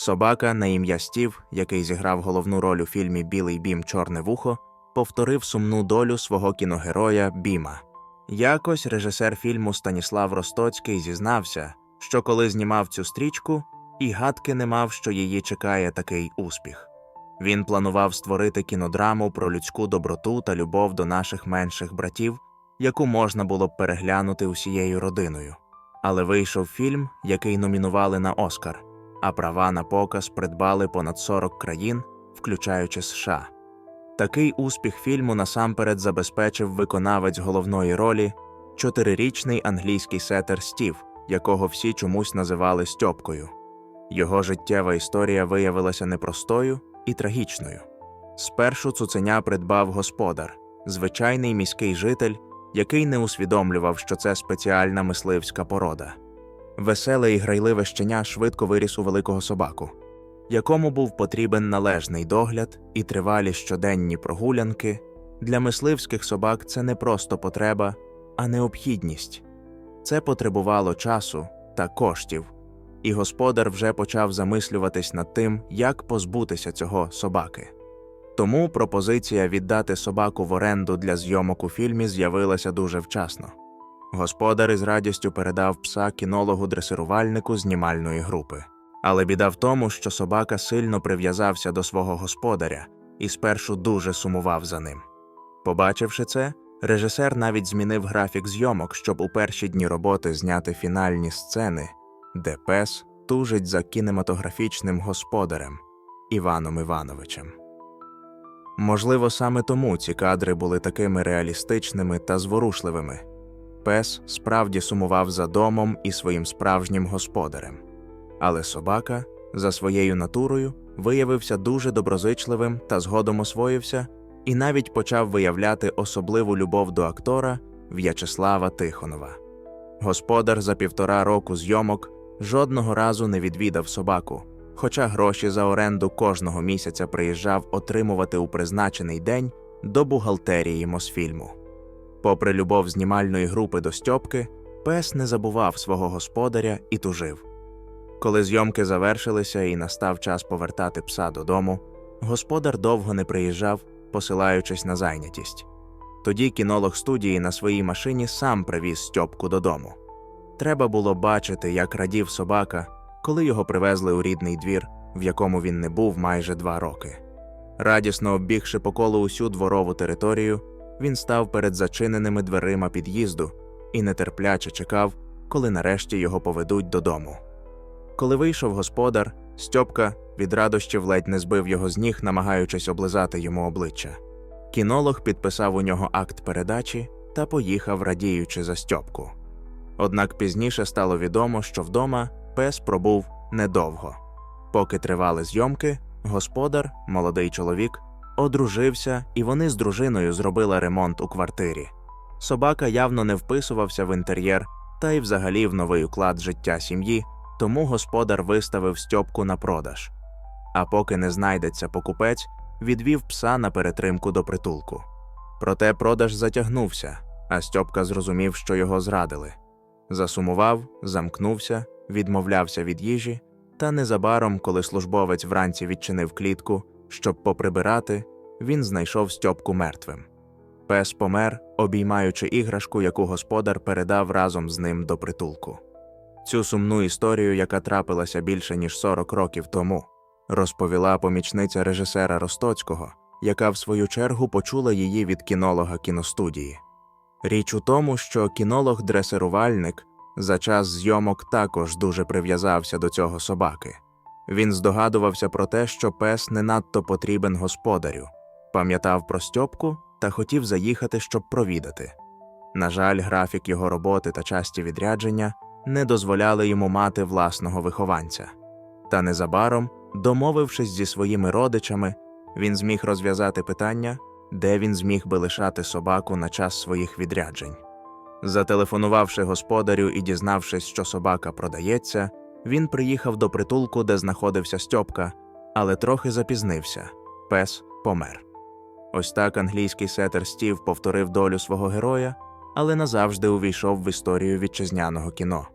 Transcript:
Собака на ім'я Стів, який зіграв головну роль у фільмі Білий бім Чорне вухо, повторив сумну долю свого кіногероя Біма. Якось режисер фільму Станіслав Ростоцький зізнався, що коли знімав цю стрічку, і гадки не мав, що її чекає такий успіх. Він планував створити кінодраму про людську доброту та любов до наших менших братів, яку можна було б переглянути усією родиною. Але вийшов фільм, який номінували на Оскар, а права на показ придбали понад 40 країн, включаючи США. Такий успіх фільму насамперед забезпечив виконавець головної ролі чотирирічний англійський сетер Стів, якого всі чомусь називали Стьопкою. Його життєва історія виявилася непростою і трагічною. Спершу цуценя придбав господар, звичайний міський житель, який не усвідомлював, що це спеціальна мисливська порода. Веселе і грайливе щеня швидко виріс у великого собаку, якому був потрібен належний догляд і тривалі щоденні прогулянки. Для мисливських собак це не просто потреба, а необхідність. Це потребувало часу та коштів, і господар вже почав замислюватись над тим, як позбутися цього собаки. Тому пропозиція віддати собаку в оренду для зйомок у фільмі з'явилася дуже вчасно. Господар із радістю передав пса кінологу-дресирувальнику знімальної групи. Але біда в тому, що собака сильно прив'язався до свого господаря і спершу дуже сумував за ним. Побачивши це, режисер навіть змінив графік зйомок, щоб у перші дні роботи зняти фінальні сцени, де пес тужить за кінематографічним господарем Іваном Івановичем. Можливо, саме тому ці кадри були такими реалістичними та зворушливими. Пес справді сумував за домом і своїм справжнім господарем, але собака, за своєю натурою, виявився дуже доброзичливим та згодом освоївся і навіть почав виявляти особливу любов до актора В'ячеслава Тихонова. Господар за півтора року зйомок жодного разу не відвідав собаку, хоча гроші за оренду кожного місяця приїжджав отримувати у призначений день до бухгалтерії Мосфільму. Попри любов знімальної групи до Стьопки, пес не забував свого господаря і тужив. Коли зйомки завершилися і настав час повертати пса додому, господар довго не приїжджав, посилаючись на зайнятість. Тоді кінолог студії на своїй машині сам привіз Стьопку додому. Треба було бачити, як радів собака, коли його привезли у рідний двір, в якому він не був майже два роки. Радісно оббігши по колу усю дворову територію, він став перед зачиненими дверима під'їзду і нетерпляче чекав, коли нарешті його поведуть додому. Коли вийшов господар, Стьопка від радощів ледь не збив його з ніг, намагаючись облизати йому обличчя. Кінолог підписав у нього акт передачі та поїхав, радіючи за Стьопку. Однак пізніше стало відомо, що вдома пес пробув недовго. Поки тривали зйомки, господар, молодий чоловік, одружився, і вони з дружиною зробили ремонт у квартирі. Собака явно не вписувався в інтер'єр та й взагалі в новий уклад життя сім'ї, тому господар виставив Стьопку на продаж. А поки не знайдеться покупець, відвів пса на перетримку до притулку. Проте продаж затягнувся, а Стьопка зрозумів, що його зрадили. Засумував, замкнувся, відмовлявся від їжі, та незабаром, коли службовець вранці відчинив клітку, щоб поприбирати, він знайшов Стьопку мертвим. Пес помер, обіймаючи іграшку, яку господар передав разом з ним до притулку. Цю сумну історію, яка трапилася більше ніж 40 років тому, розповіла помічниця режисера Ростоцького, яка в свою чергу почула її від кінолога кіностудії. Річ у тому, що кінолог-дресирувальник за час зйомок також дуже прив'язався до цього собаки. Він здогадувався про те, що пес не надто потрібен господарю, пам'ятав про Стьопку та хотів заїхати, щоб провідати. На жаль, графік його роботи та часті відрядження не дозволяли йому мати власного вихованця. Та незабаром, домовившись зі своїми родичами, він зміг розв'язати питання, де він зміг би лишати собаку на час своїх відряджень. Зателефонувавши господарю і дізнавшись, що собака продається, він приїхав до притулку, де знаходився Стьопка, але трохи запізнився пес помер. Ось так англійський сетер Стів повторив долю свого героя, але назавжди увійшов в історію вітчизняного кіно.